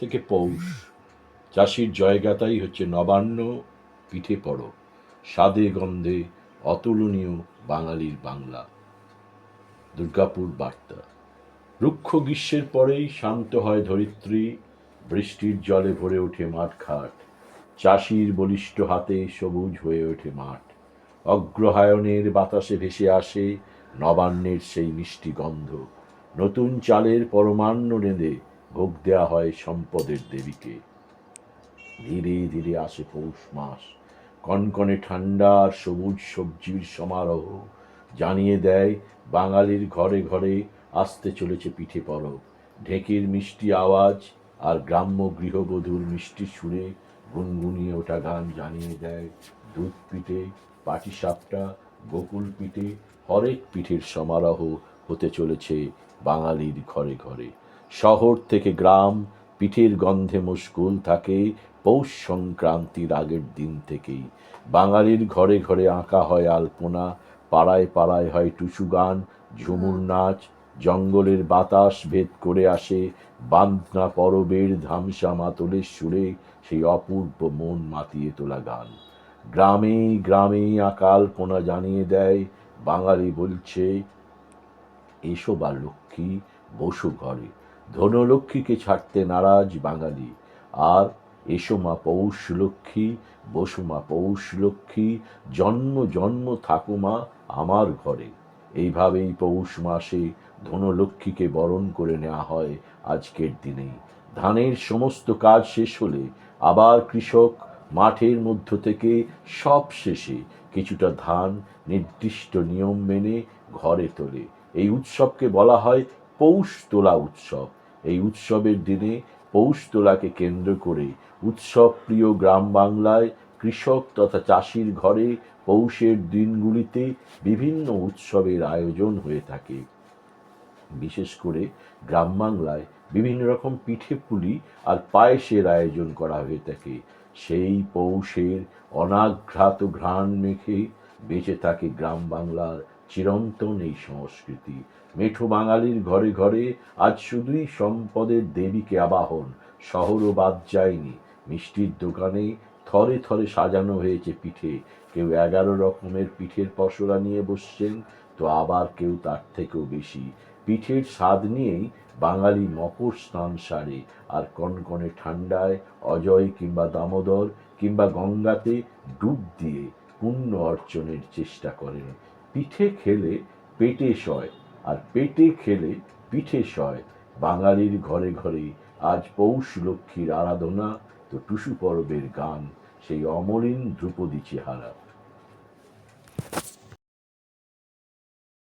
থেকে পৌষ। চাষির জয়গাতাই হচ্ছে নবান্ন পিঠে পড়ো। স্বাদে, গন্ধে অতুলনীয় বাঙালির বাংলা। দুর্গাপুর বার্তা। রুক্ষ গ্রীষ্মের পরেই শান্ত হয় ধরিত্রী। বৃষ্টির জলে ভরে ওঠে মাঠঘাট চাষির বলিষ্ঠ হাতে সবুজ হয়ে ওঠে মাঠ। অগ্রহায়ণের বাতাসে ভেসে আসে নবান্নের সেই মিষ্টি গন্ধ। নতুন চালের পরমান্ন নেঁদে ভোগ দেয়া হয় সম্পদের দেবীকে। ধীরে ধীরে আসে পৌষ মাস। কনকনে ঠান্ডা সবুজ সবজির সমারোহ জানিয়ে দেয় বাঙালির ঘরে ঘরে আসতে চলেছে পিঠে পরব। ঢেকির মিষ্টি আওয়াজ আর গ্রাম্য গৃহবধূর মিষ্টি সুরে গুনগুনিয়ে ওঠা গান জানিয়ে দেয় দুধ পিঠে, পাটিসাপটা গোকুল পিঠে, হরেক পিঠের সমারোহ হতে চলেছে বাঙালির ঘরে ঘরে। শহর থেকে গ্রাম পিঠের গন্ধে মুশকুল থাকে পৌষ সংক্রান্তির আগের দিন থেকেই। বাঙালির ঘরে ঘরে আঁকা হয় আলপনা পাড়ায় পাড়ায় হয় টুসু গান ঝুমুর নাচ জঙ্গলের বাতাস ভেদ করে আসে বান্দনা পরবের ধামসা মাতলের সুরে সেই অপূর্ব মন মাতিয়ে তোলা গান। গ্রামে গ্রামে আঁকা আলপনা জানিয়ে দেয় বাঙালি বলছে এসো বা লক্ষ্মী বসু ঘরে। ধনলক্ষ্মীকে ছাড়তে নারাজ বাঙালি। আর এসো মা পৌষ লক্ষ্মী বসো মা পৌষ লক্ষ্মী জন্ম জন্ম থাকো মা আমার ঘরে। এইভাবেই পৌষ মাসে ধনলক্ষ্মীকে বরণ করে নেওয়া হয় আজকের দিনেই ধানের সমস্ত কাজ শেষ হলে আবার কৃষক মাঠের মধ্য থেকে সব শেষে কিছুটা ধান নির্দিষ্ট নিয়ম মেনে ঘরে তোলে। এই উৎসবকে বলা হয় পৌষ তোলা উৎসব। এই উৎসবের দিনে পৌষ তোলাকে কেন্দ্র করে উৎসব প্রিয় গ্রাম বাংলায় কৃষক তথা চাষির ঘরে পৌষের দিনগুলিতে বিভিন্ন উৎসবের আয়োজন হয়ে থাকে। বিশেষ করে গ্রাম বাংলায় বিভিন্ন রকম পিঠে পুলি আর পায়েসের আয়োজন করা হয়ে থাকে। সেই পৌষের অনাঘ্রাত ঘ্রাণ মেখে বেঁচে থাকে গ্রাম বাংলার চিরন্তন এই সংস্কৃতি। মেঠো বাঙালির ঘরে ঘরে আজ শুধুই সম্পদের দেবীকে আবাহন। শহরও বাদ যায়নি। মিষ্টির দোকানে থরে থরে সাজানো হয়েছে পিঠে। কেউ এগারো রকমের পিঠের পসরা নিয়ে বসছেন, তো আবার কেউ তার থেকেও বেশি। পিঠের স্বাদ নিয়েই বাঙালি মকর স্নান সারে, আর কনকনে ঠান্ডায় অজয় কিংবা দামোদর কিংবা গঙ্গাতে ডুব দিয়ে পুণ্য অর্জনের চেষ্টা করেন। পিঠে খেলে পেটে সয়, আর পেটে খেলে পিঠে সয়। বাঙালির ঘরে ঘরে আজ পৌষ লক্ষ্মীর আরাধনা, তো টুসু পরবের গান, সেই অমলিন ধ্রুপদী চেহারা।